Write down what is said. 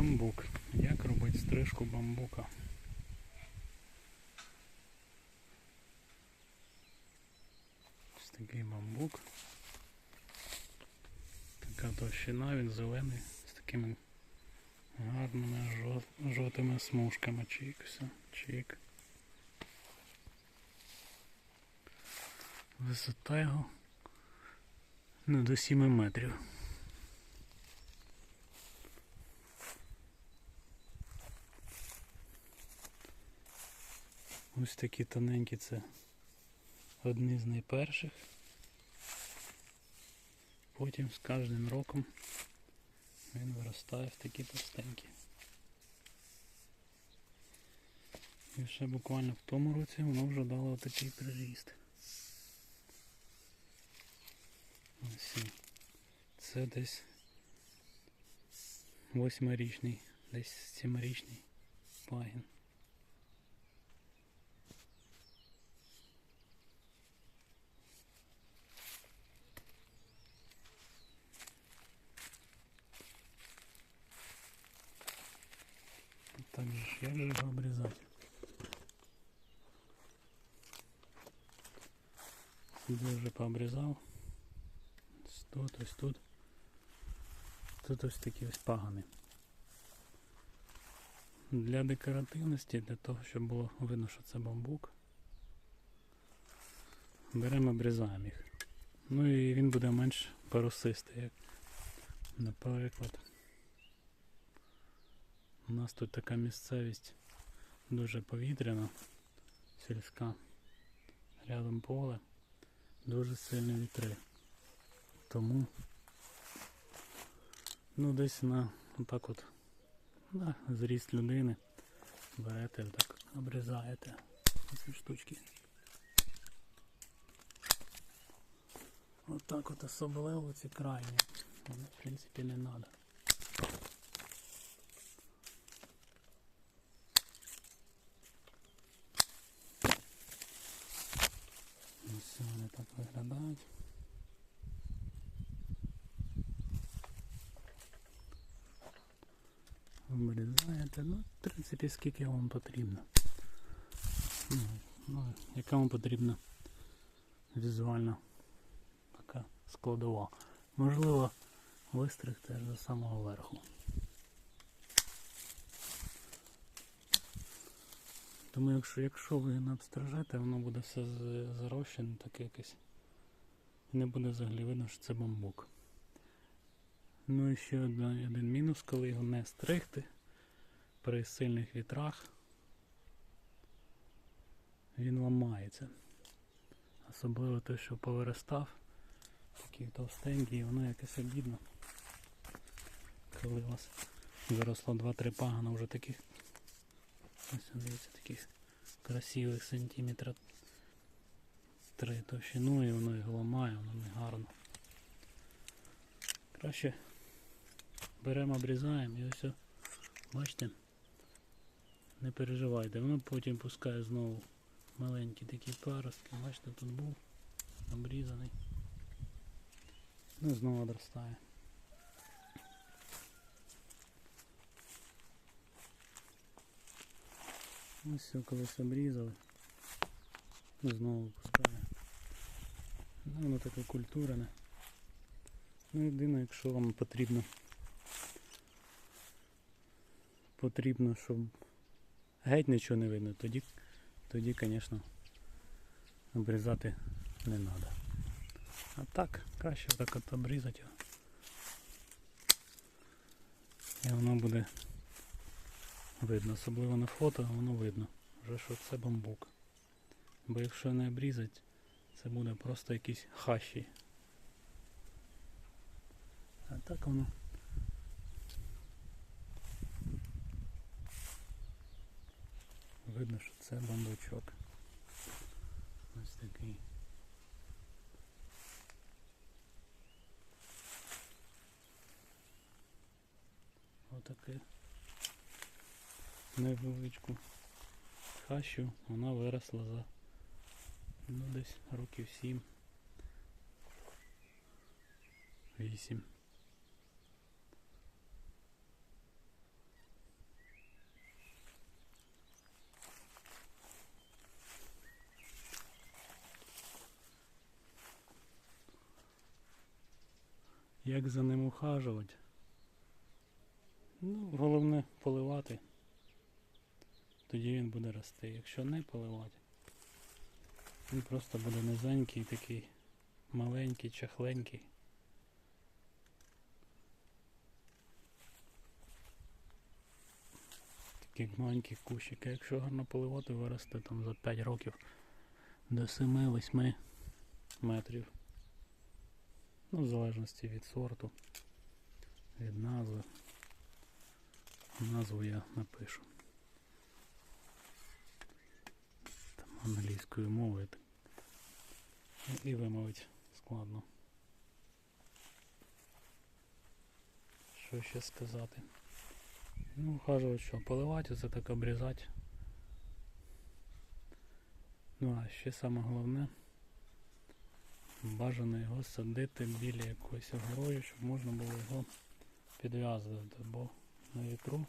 Бамбук. Як робити стрижку бамбука? Ось такий бамбук. Така товщина, він зелений, з такими гарними жов- жовтими смужками. Чик, все, чик. Висота його ну, до 7 метрів. Ось такі тоненькі це одні з найперших. Потім з кожним роком він виростає в такі товстенькі. І ще буквально в тому році воно вже дало такий приріст. Ось. Це десь восьмирічний, десь сімирічний пагін. Так же ж, як же його обрізати? Сюди вже пообрізав. Тут, ось тут. Тут ось такі ось пагани. Для декоративності, для того, щоб було видно, що це бамбук. Беремо, обрізаємо їх. Ну і він буде менш поросистий, як, наприклад. Нас тут така місцевість дуже повітряна, сільська. Рядом поле, дуже сильні вітри. Тому ну десь на отак от на зріст людини берете так обрізаєте ці штучки. Отак от особливо ці крайні. Вони в принципі не треба. Ось так виглядають. Обрізаєте, ну, в принципі, скільки вам потрібно. Ну, ну, яка вам потрібна візуальна така складова. Можливо, вистригти аж до самого верху. Тому якщо, якщо ви не обстрижете, воно буде все зарощене, таке якесь. І не буде взагалі видно, що це бамбук. Ну і ще один, один мінус, коли його не стригти при сильних вітрах, він ламається. Особливо те, що повиростав, такий товстенький, і воно якось обідно. Коли у вас виросло 2-3 пагана вже таких Ось дивіться, таких красивих сантиметра три товщину і воно його ламає, воно не гарно. Краще беремо, обрізаємо і ось, бачите, не переживайте, воно потім пускає знову маленькі такі паростки. Бачите, тут був обрізаний. Ну знову одростає. Ось все колись обрізали. Знову пускає. Ну, воно таке культурне. Ну єдине, якщо вам потрібно потрібно, щоб геть нічого не видно, тоді, тоді, звісно, обрізати не треба. А так, краще так от обрізати. І воно буде видно, особливо на фото воно видно, вже що це бамбук. Бо якщо не обрізати, це буде просто якісь хащі. А так воно. Видно, що це бамбучок. Ось такий. Отаке невеличку хащу, вона виросла за ну, десь років 7. 8. Як за ним ухажувати? Ну, головне поливати. Тоді він буде рости. Якщо не поливати, він просто буде низенький такий, маленький, чахленький. Такий маленький кущик. А якщо гарно поливати, виросте там за 5 років до 7-8 метрів. Ну, в залежності від сорту, від назви. Назву я напишу. Англійською мовою. І вимовити складно. Що ще сказати? Ну, ухаживать що, поливати, це так обрізати. Ну а ще саме головне, бажано його садити біля якоїсь огорожі, щоб можна було його підв'язувати, бо на вітру